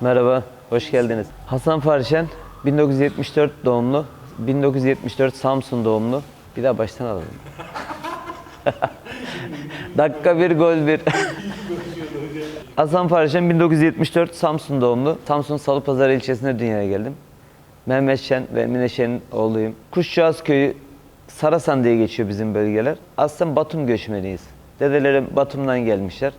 Merhaba, hoş geldiniz. Hasan Farşen, 1974 doğumlu, 1974 Samsun doğumlu. Bir daha baştan alalım. Dakika bir, gol bir. Hasan Farşen, 1974 Samsun doğumlu. Samsun Salıpazarı ilçesinde dünyaya geldim. Mehmet Şen ve Emine Şen'in oğluyum. Kuşçuaz köyü Sarasan diye geçiyor bizim bölgeler. Aslında Batum göçmeniyiz. Dedelerim Batum'dan gelmişler.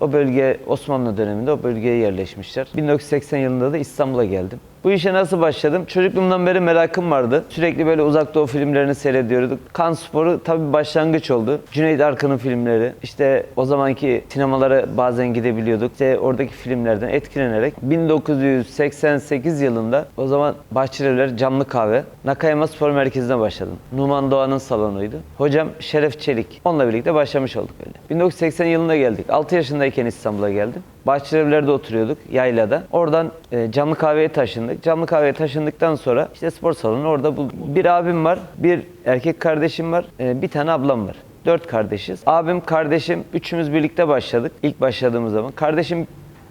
O bölge Osmanlı döneminde o bölgeye yerleşmişler. 1980 yılında da İstanbul'a geldim. Bu işe nasıl başladım? Çocukluğumdan beri merakım vardı. Sürekli böyle uzak doğu filmlerini seyrediyorduk. Kan sporu tabii başlangıç oldu. Cüneyt Arkın'ın filmleri. İşte o zamanki sinemalara bazen gidebiliyorduk. İşte oradaki filmlerden etkilenerek 1988 yılında o zaman Bahçelievler Camlı Kahve Nakayama Spor Merkezi'ne başladım. Numan Doğan'ın salonuydu. Hocam Şeref Çelik. Onunla birlikte başlamış olduk öyle. 1980 yılında geldik. 6 yaşındayken İstanbul'a geldim. Bahçelievler'de oturuyorduk yaylada. Oradan e, Camlı Kahve'ye taşındık. Camlı Kahve'ye taşındıktan sonra işte spor salonu orada buldum. Bir abim var, bir erkek kardeşim var, e, bir tane ablam var. Dört kardeşiz. Abim, kardeşim, üçümüz birlikte başladık. İlk başladığımız zaman. Kardeşim,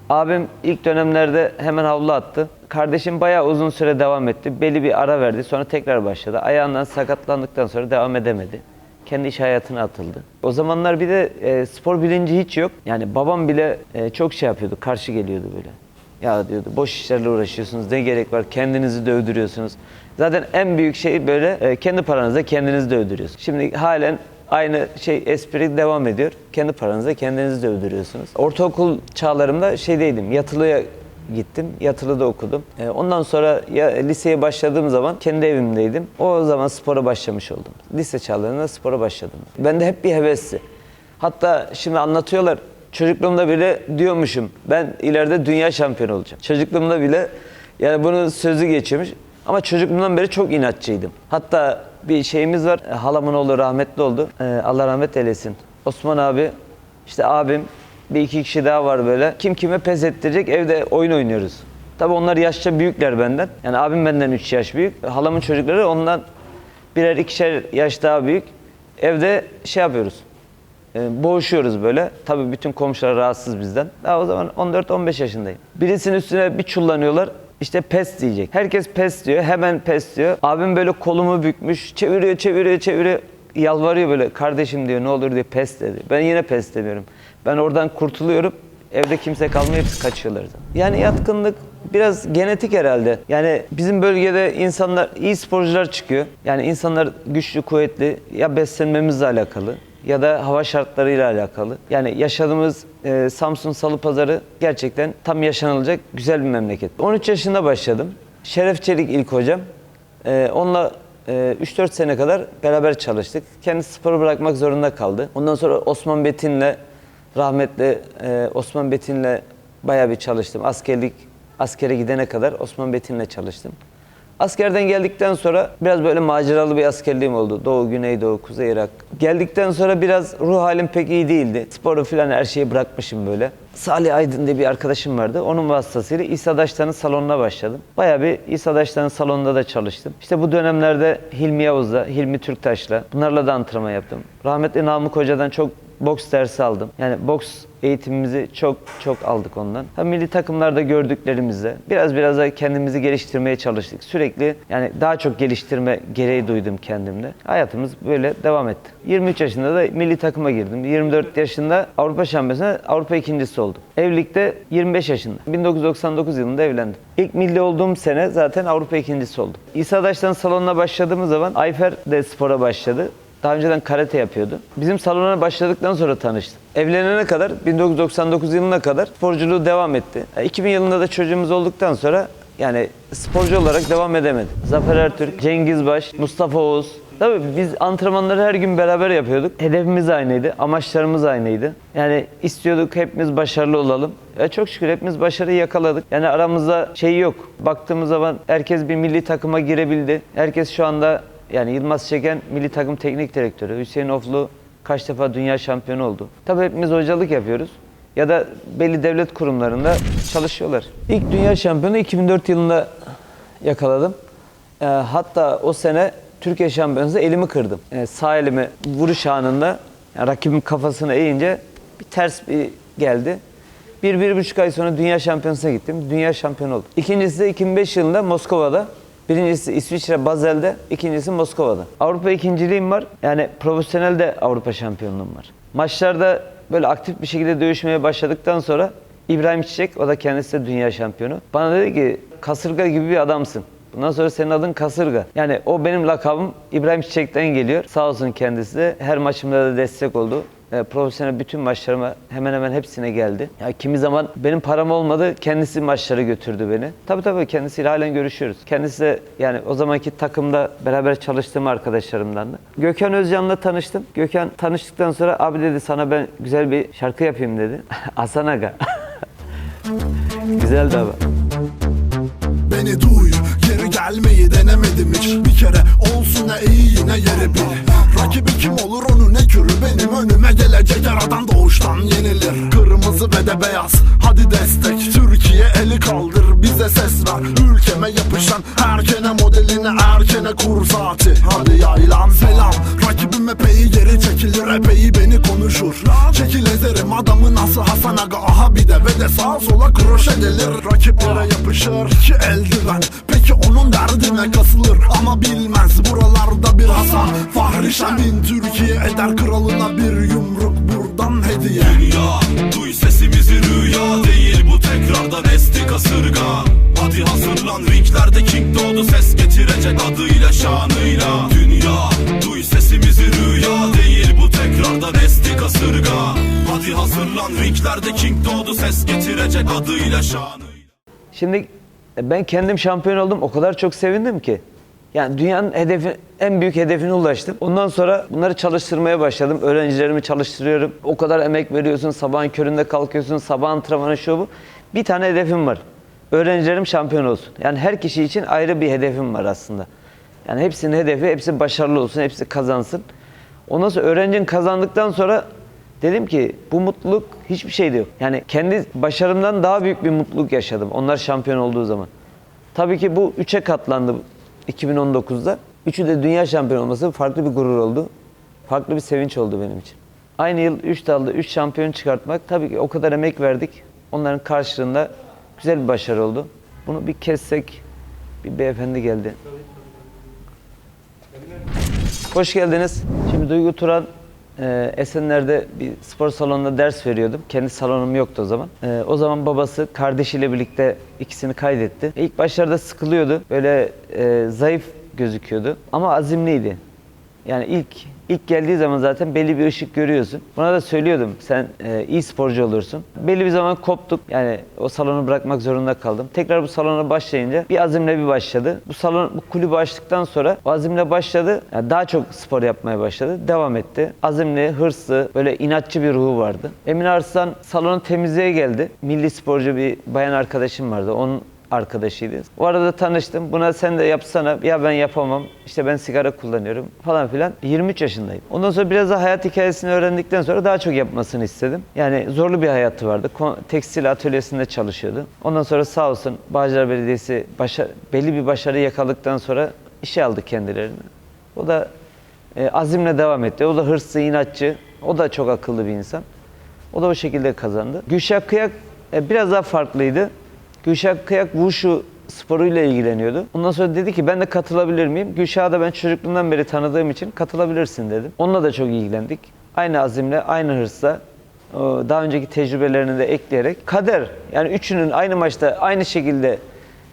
abim ilk dönemlerde hemen havlu attı. Kardeşim bayağı uzun süre devam etti. Beli bir ara verdi. Sonra tekrar başladı. Ayağından sakatlandıktan sonra devam edemedi kendi iş hayatına atıldı. O zamanlar bir de e, spor bilinci hiç yok. Yani babam bile e, çok şey yapıyordu, karşı geliyordu böyle. Ya diyordu boş işlerle uğraşıyorsunuz, ne gerek var, kendinizi de öldürüyorsunuz. Zaten en büyük şey böyle e, kendi paranızla kendinizi de öldürüyorsunuz. Şimdi halen aynı şey espri devam ediyor. Kendi paranızla kendinizi de öldürüyorsunuz. Ortaokul çağlarımda şeydeydim, yatılıya gittim. Yatılıda okudum. E, Ondan sonra ya liseye başladığım zaman kendi evimdeydim. O zaman spora başlamış oldum. Lise çağlarında spora başladım. Ben de hep bir hevesli. Hatta şimdi anlatıyorlar. Çocukluğumda bile diyormuşum. Ben ileride dünya şampiyonu olacağım. Çocukluğumda bile yani bunun sözü geçiyormuş. Ama çocukluğumdan beri çok inatçıydım. Hatta bir şeyimiz var. E, Halamın oğlu rahmetli oldu. E, Allah rahmet eylesin. Osman abi, işte abim, bir iki kişi daha var böyle. Kim kime pes ettirecek evde oyun oynuyoruz. Tabii onlar yaşça büyükler benden. Yani abim benden 3 yaş büyük. Halamın çocukları ondan birer ikişer yaş daha büyük. Evde şey yapıyoruz. e, boğuşuyoruz böyle. Tabii bütün komşular rahatsız bizden. Daha o zaman 14-15 yaşındayım. Birisinin üstüne bir çullanıyorlar. İşte pes diyecek. Herkes pes diyor. Hemen pes diyor. Abim böyle kolumu bükmüş. Çeviriyor, çeviriyor, çeviriyor. Yalvarıyor böyle. Kardeşim diyor ne olur diyor pes dedi. Ben yine pes demiyorum. Ben oradan kurtuluyorum. Evde kimse kalmıyor. Hepsi kaçıyorlar. Yani yatkınlık biraz genetik herhalde. Yani bizim bölgede insanlar, iyi sporcular çıkıyor. Yani insanlar güçlü, kuvvetli. Ya beslenmemizle alakalı ya da hava şartlarıyla alakalı. Yani yaşadığımız e, Samsun Salı Pazarı gerçekten tam yaşanılacak güzel bir memleket. 13 yaşında başladım. Şeref Çelik ilk hocam. E, onunla e, 3-4 sene kadar beraber çalıştık. Kendisi sporu bırakmak zorunda kaldı. Ondan sonra Osman Betin'le rahmetli e, Osman Betin'le bayağı bir çalıştım. Askerlik askere gidene kadar Osman Betin'le çalıştım. Askerden geldikten sonra biraz böyle maceralı bir askerliğim oldu. Doğu, Güneydoğu, Kuzey Irak. Geldikten sonra biraz ruh halim pek iyi değildi. Sporu falan her şeyi bırakmışım böyle. Salih Aydın diye bir arkadaşım vardı. Onun vasıtasıyla İsa Daştan'ın salonuna başladım. Bayağı bir İsa Daştan'ın salonunda da çalıştım. İşte bu dönemlerde Hilmi Yavuz'la, Hilmi Türktaş'la bunlarla da antrenman yaptım. Rahmetli Namık Hoca'dan çok boks dersi aldım. Yani boks eğitimimizi çok çok aldık ondan. Hem milli takımlarda gördüklerimizle biraz biraz da kendimizi geliştirmeye çalıştık. Sürekli yani daha çok geliştirme gereği duydum kendimde. Hayatımız böyle devam etti. 23 yaşında da milli takıma girdim. 24 yaşında Avrupa Şampiyonası'nda Avrupa ikincisi oldum. Evlilikte 25 yaşında. 1999 yılında evlendim. İlk milli olduğum sene zaten Avrupa ikincisi oldum. İsa Daş'tan salonuna başladığımız zaman Ayfer de spora başladı. Daha önceden karate yapıyordu. Bizim salona başladıktan sonra tanıştım. Evlenene kadar 1999 yılına kadar sporculuğu devam etti. E, 2000 yılında da çocuğumuz olduktan sonra yani sporcu olarak devam edemedi. Zafer Ertürk, Cengiz Baş, Mustafa Oğuz. Tabii biz antrenmanları her gün beraber yapıyorduk. Hedefimiz aynıydı, amaçlarımız aynıydı. Yani istiyorduk hepimiz başarılı olalım. E çok şükür hepimiz başarıyı yakaladık. Yani aramızda şey yok. Baktığımız zaman herkes bir milli takıma girebildi. Herkes şu anda yani Yılmaz Çeken milli takım teknik direktörü. Hüseyin Oflu kaç defa dünya şampiyonu oldu. Tabii hepimiz hocalık yapıyoruz. Ya da belli devlet kurumlarında çalışıyorlar. İlk dünya şampiyonu 2004 yılında yakaladım. Ee, hatta o sene Türkiye şampiyonasında elimi kırdım. Ee, sağ elimi vuruş anında yani rakibim kafasına eğince bir ters bir geldi. Bir, bir buçuk ay sonra dünya şampiyonasına gittim. Dünya şampiyonu oldum. İkincisi de 2005 yılında Moskova'da. Birincisi İsviçre Basel'de, ikincisi Moskova'da. Avrupa ikinciliğim var. Yani profesyonel de Avrupa şampiyonluğum var. Maçlarda böyle aktif bir şekilde dövüşmeye başladıktan sonra İbrahim Çiçek, o da kendisi de dünya şampiyonu. Bana dedi ki kasırga gibi bir adamsın. Bundan sonra senin adın Kasırga. Yani o benim lakabım İbrahim Çiçek'ten geliyor. Sağ olsun kendisi de her maçımda da destek oldu. E, profesyonel bütün maçlarıma hemen hemen hepsine geldi. Ya kimi zaman benim param olmadı, kendisi maçlara götürdü beni. Tabii tabii kendisiyle halen görüşüyoruz. Kendisi de yani o zamanki takımda beraber çalıştığım arkadaşlarımdan da. Gökhan Özcan'la tanıştım. Gökhan tanıştıktan sonra abi dedi sana ben güzel bir şarkı yapayım dedi. Hasan Aga. Güzeldi abi. Beni duy Geri gelmeyi denemedim hiç Bir kere olsun iyi yine yeri bil Rakibi kim olur onu ne körü Benim önüme gelecek. Her adam doğuştan yenilir. Kırmızı ve de beyaz. Hadi destek. Türkiye eli kaldır bize ses ver. Ülkeme yapışan erkene modelini erkene kur saati. Hadi yaylan selam. Rakibim epey geri çekilir epey beni konuşur. Çekil ezerim adamı nasıl Hasan Aga. Aha bir de ve de sağa sola kroşe delir Rakiplere yapışır iki eldiven Peki onun derdine kasılır ama bilmez. Buralarda bir Hasan Fahri Şahin Türkiye eder kralına bir yumruk buradan hediye. Dünya Duy sesimizi rüya değil bu tekrardan esti kasırga. Hadi hazırlan ringlerde king doğdu ses getirecek adıyla şanıyla. Dünya Duy sesimizi rüya değil bu tekrardan esti kasırga. Hadi hazırlan ringlerde king doğdu ses getirecek adıyla şanıyla. Şimdi ben kendim şampiyon oldum. O kadar çok sevindim ki. Yani dünyanın hedefi, en büyük hedefine ulaştım. Ondan sonra bunları çalıştırmaya başladım. Öğrencilerimi çalıştırıyorum. O kadar emek veriyorsun. Sabahın köründe kalkıyorsun. Sabah antrenmanı şu bu. Bir tane hedefim var. Öğrencilerim şampiyon olsun. Yani her kişi için ayrı bir hedefim var aslında. Yani hepsinin hedefi, hepsi başarılı olsun, hepsi kazansın. Ondan sonra öğrencin kazandıktan sonra dedim ki bu mutluluk hiçbir şeyde yok. Yani kendi başarımdan daha büyük bir mutluluk yaşadım. Onlar şampiyon olduğu zaman. Tabii ki bu üçe katlandı 2019'da. Üçü de dünya şampiyonu olması farklı bir gurur oldu. Farklı bir sevinç oldu benim için. Aynı yıl 3 dalda 3 şampiyon çıkartmak tabii ki o kadar emek verdik. Onların karşılığında güzel bir başarı oldu. Bunu bir kessek bir beyefendi geldi. Hoş geldiniz. Şimdi Duygu Turan e, Esenler'de bir spor salonunda ders veriyordum. Kendi salonum yoktu o zaman. E, o zaman babası kardeşiyle birlikte ikisini kaydetti. İlk başlarda sıkılıyordu. Böyle e, zayıf gözüküyordu. Ama azimliydi. Yani ilk ilk geldiği zaman zaten belli bir ışık görüyorsun. Buna da söylüyordum sen e, iyi sporcu olursun. Belli bir zaman koptuk. Yani o salonu bırakmak zorunda kaldım. Tekrar bu salona başlayınca bir azimle bir başladı. Bu salon bu kulübü açtıktan sonra o azimle başladı. Yani daha çok spor yapmaya başladı. Devam etti. Azimli, hırslı, böyle inatçı bir ruhu vardı. Emine Arslan salonu temizliğe geldi. Milli sporcu bir bayan arkadaşım vardı. Onun arkadaşıydı. O arada tanıştım. Buna sen de yapsana. Ya ben yapamam. İşte ben sigara kullanıyorum falan filan. 23 yaşındayım. Ondan sonra biraz da hayat hikayesini öğrendikten sonra daha çok yapmasını istedim. Yani zorlu bir hayatı vardı. Tekstil atölyesinde çalışıyordu. Ondan sonra sağ olsun Bağcılar Belediyesi başa- belli bir başarı yakaladıktan sonra işe aldı kendilerini. O da e, azimle devam etti. O da hırslı, inatçı. O da çok akıllı bir insan. O da o şekilde kazandı. Gülşah Kıyak e, biraz daha farklıydı. Gülşah Kıyak Wushu sporuyla ilgileniyordu. Ondan sonra dedi ki ben de katılabilir miyim? Gülşah'ı da ben çocukluğumdan beri tanıdığım için katılabilirsin dedim. Onunla da çok ilgilendik. Aynı azimle, aynı hırsla daha önceki tecrübelerini de ekleyerek kader yani üçünün aynı maçta aynı şekilde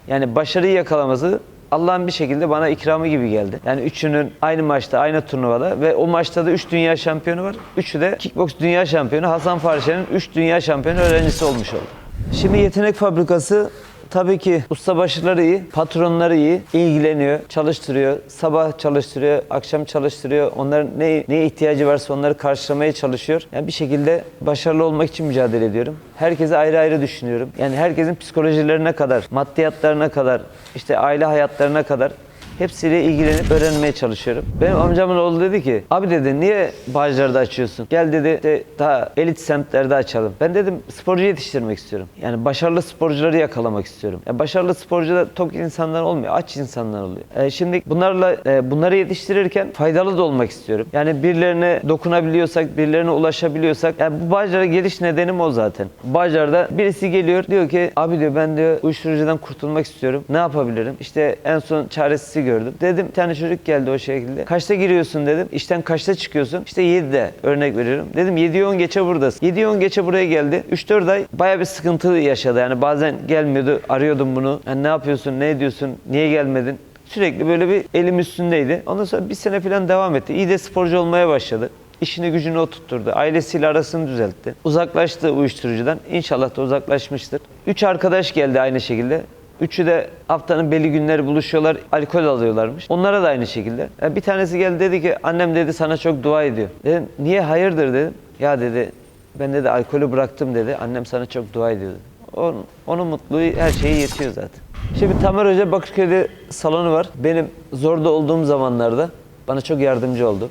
yani başarıyı yakalaması Allah'ın bir şekilde bana ikramı gibi geldi. Yani üçünün aynı maçta, aynı turnuvada ve o maçta da üç dünya şampiyonu var. Üçü de kickbox dünya şampiyonu. Hasan Farşen'in üç dünya şampiyonu öğrencisi olmuş oldu. Şimdi Yetenek Fabrikası tabii ki ustabaşıları iyi, patronları iyi, ilgileniyor, çalıştırıyor. Sabah çalıştırıyor, akşam çalıştırıyor. Onların ne, neye ihtiyacı varsa onları karşılamaya çalışıyor. Yani bir şekilde başarılı olmak için mücadele ediyorum. Herkese ayrı ayrı düşünüyorum. Yani herkesin psikolojilerine kadar, maddiyatlarına kadar, işte aile hayatlarına kadar Hepsiyle ilgilenip öğrenmeye çalışıyorum. Benim amcamın oğlu dedi ki, abi dedi niye Bağcılar'da açıyorsun? Gel dedi de daha elit semtlerde açalım. Ben dedim sporcu yetiştirmek istiyorum. Yani başarılı sporcuları yakalamak istiyorum. Yani başarılı sporcu da tok insanlar olmuyor, aç insanlar oluyor. E, şimdi bunlarla e, bunları yetiştirirken faydalı da olmak istiyorum. Yani birilerine dokunabiliyorsak, birilerine ulaşabiliyorsak, yani bu Bağcılar'a geliş nedenim o zaten. Bağcılar'da birisi geliyor diyor ki abi diyor ben diyor uyuşturucudan kurtulmak istiyorum. Ne yapabilirim? İşte en son çaresizi gördüm. Dedim tane çocuk geldi o şekilde. Kaçta giriyorsun dedim. İşten kaçta çıkıyorsun? İşte 7'de örnek veriyorum. Dedim 7'ye 10 geçe buradasın. 7'ye 10 geçe buraya geldi. 3-4 ay baya bir sıkıntı yaşadı. Yani bazen gelmiyordu. Arıyordum bunu. Yani ne yapıyorsun? Ne ediyorsun? Niye gelmedin? Sürekli böyle bir elim üstündeydi. Ondan sonra bir sene falan devam etti. İyi de sporcu olmaya başladı. İşini gücünü oturtturdu. Ailesiyle arasını düzeltti. Uzaklaştı uyuşturucudan. İnşallah da uzaklaşmıştır. Üç arkadaş geldi aynı şekilde. Üçü de haftanın belli günleri buluşuyorlar, alkol alıyorlarmış. Onlara da aynı şekilde. Yani bir tanesi geldi dedi ki annem dedi sana çok dua ediyor. Dedim niye hayırdır dedim. Ya dedi ben dedi alkolü bıraktım dedi. Annem sana çok dua ediyor dedi. Onun, onun mutluluğu her şeye yetiyor zaten. Şimdi Tamer Hoca Bakırköy'de salonu var. Benim zorda olduğum zamanlarda bana çok yardımcı oldu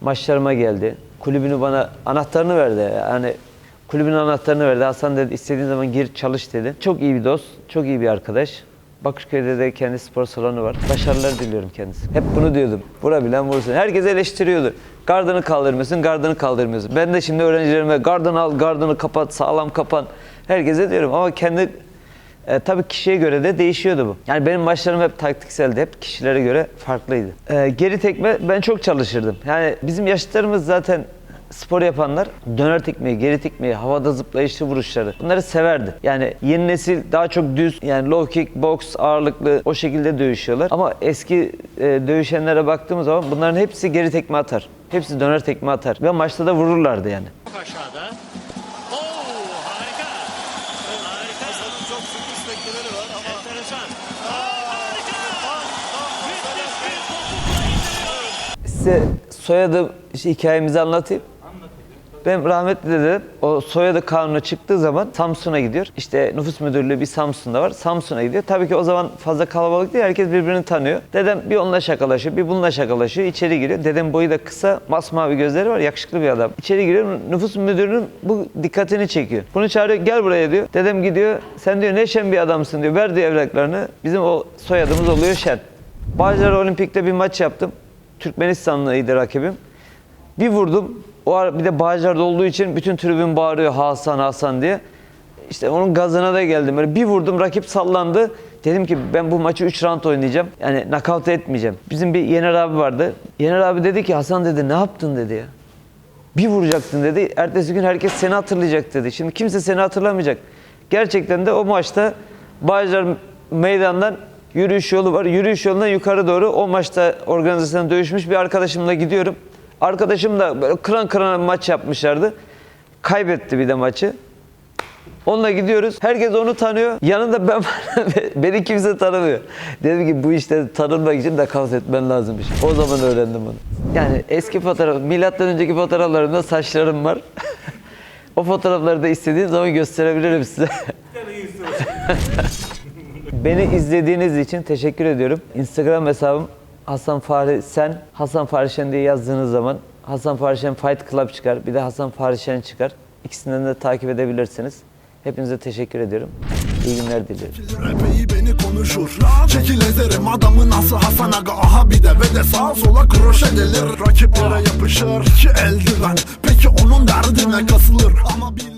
maçlarıma geldi. Kulübünü bana anahtarını verdi. Yani kulübün anahtarını verdi. Hasan dedi istediğin zaman gir çalış dedi. Çok iyi bir dost, çok iyi bir arkadaş. Bakırköy'de de kendi spor salonu var. Başarılar diliyorum kendisi. Hep bunu diyordum. Vurabilen vursun. Herkes eleştiriyordu. Gardını kaldırmıyorsun, gardını kaldırmıyorsun. Ben de şimdi öğrencilerime gardını al, gardını kapat, sağlam kapan. Herkese diyorum ama kendi e, tabii kişiye göre de değişiyordu bu. Yani benim maçlarım hep taktikseldi. Hep kişilere göre farklıydı. E, geri tekme ben çok çalışırdım. Yani bizim yaşıtlarımız zaten spor yapanlar döner tekmeyi, geri tekmeyi, havada zıplayışlı vuruşları bunları severdi. Yani yeni nesil daha çok düz yani low kick, box ağırlıklı o şekilde dövüşüyorlar. Ama eski e, dövüşenlere baktığımız zaman bunların hepsi geri tekme atar. Hepsi döner tekme atar. Ve maçta da vururlardı yani. Çok aşağıda. Oo harika. Harika. Hasan'ın çok sıkı istekleri var ama Enteresan. Aa, harika. İndiriyor. Size soyadı işte hikayemizi anlatayım. Benim rahmetli dedem o soyadı kanunu çıktığı zaman Samsun'a gidiyor. İşte nüfus müdürlüğü bir Samsun'da var. Samsun'a gidiyor. Tabii ki o zaman fazla kalabalık değil. Herkes birbirini tanıyor. Dedem bir onunla şakalaşıyor, bir bununla şakalaşıyor. İçeri giriyor. Dedem boyu da kısa, masmavi gözleri var. Yakışıklı bir adam. İçeri giriyor. Nüfus müdürünün bu dikkatini çekiyor. Bunu çağırıyor. Gel buraya diyor. Dedem gidiyor. Sen diyor ne şen bir adamsın diyor. Ver diyor evraklarını. Bizim o soyadımız oluyor şen. Bağcılar Olimpik'te bir maç yaptım. Türkmenistanlıydı rakibim. Bir vurdum. O ara bir de Bağcılar'da olduğu için bütün tribün bağırıyor Hasan Hasan diye. İşte onun gazına da geldim. Böyle bir vurdum rakip sallandı. Dedim ki ben bu maçı 3 round oynayacağım. Yani nakavt etmeyeceğim. Bizim bir Yener abi vardı. Yener abi dedi ki Hasan dedi ne yaptın dedi ya. Bir vuracaktın dedi. Ertesi gün herkes seni hatırlayacak dedi. Şimdi kimse seni hatırlamayacak. Gerçekten de o maçta Bağcılar meydandan yürüyüş yolu var. Yürüyüş yolundan yukarı doğru o maçta organizasyonda dövüşmüş bir arkadaşımla gidiyorum. Arkadaşım da böyle kıran kırana maç yapmışlardı. Kaybetti bir de maçı. Onunla gidiyoruz. Herkes onu tanıyor. Yanında ben. Beni kimse tanımıyor. Dedim ki bu işte tanınmak için de kavga etmen lazımmış. O zaman öğrendim bunu. Yani eski fotoğraf, milattan önceki fotoğraflarımda saçlarım var. o fotoğrafları da istediğim zaman gösterebilirim size. Beni izlediğiniz için teşekkür ediyorum. Instagram hesabım Hasan Fahri Sen, Hasan Fahri Şen diye yazdığınız zaman Hasan Fahri Şen Fight Club çıkar. Bir de Hasan Fahri Şen çıkar. İkisinden de takip edebilirsiniz. Hepinize teşekkür ediyorum. İyi günler diliyorum. Epey beni konuşur Çekil ezerim adamı nasıl Hasan Aga Aha bir de ve de sağa sola kroşe gelir Rakiplere yapışır iki eldiven Peki onun derdine kasılır Ama bir